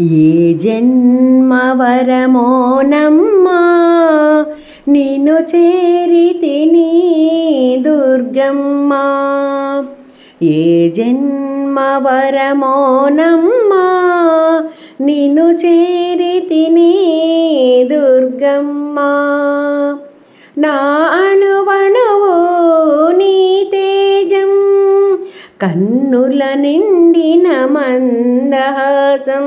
ఏ జన్మ వరమోనమ్మా నిన్ను చేరి తిని దుర్గమ్మ. ఏ జన్మ వరమోనమ్మా నిన్ను చేరి తిని దుర్గమ్మ. నా అణు కన్నుల నిండిన మందహాసం.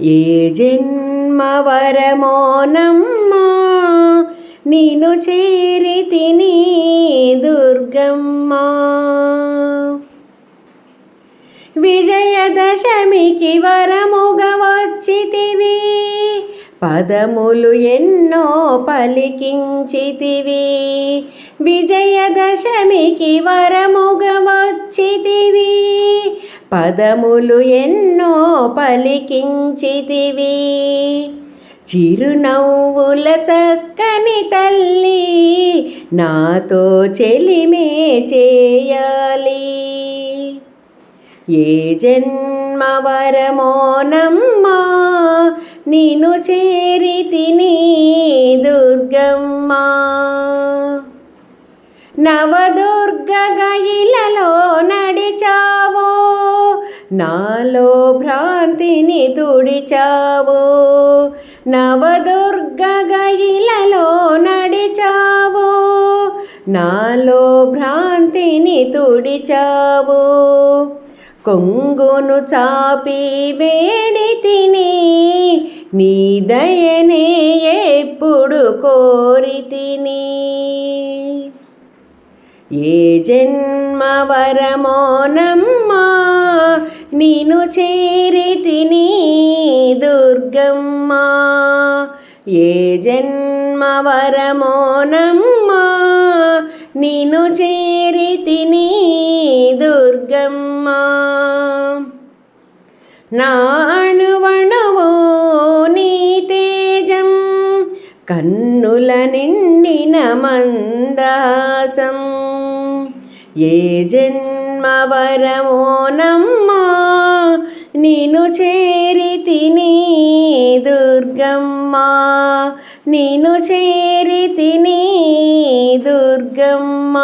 ఏ జన్మ వరమోనమ్మా నేను చేరి తిని దుర్గమ్మ. విజయదశమికి వరముగా వచ్చితివి పదములు ఎన్నో పలికించితివి. విజయదశమికి వరము పదములు ఎన్నో పలికించితివి. చిరునవ్వుల చక్కని తల్లి నాతో చెలిమే చేయాలి. ఏ జన్మ వరమోనమ్మా నేను చేరి తిని దుర్గమ్మ. నవదుర్గగయ నాలో భ్రాంతిని తుడిచావు. నవదుర్గగా ఇలలో నడిచావో. నాలో భ్రాంతిని తుడిచావు. కొంగును చాపి వేడి తిని నీ దయనే ఎప్పుడు కోరి తిని. ఏ జన్మ వరమోనమ్మా నేను చేరితిని దుర్గమ్మ ఏ జన్మ వరమోనమ్మా నేను చేరితిని దుర్గమ్మ నా అణువణువు నీ తేజం కన్నుల నిండిన మందాసం ఏ జన్మ వరమోనమ్మా నేను చేరి తిని దుర్గమ్మ. నేను చేరి తిని దుర్గమ్మ.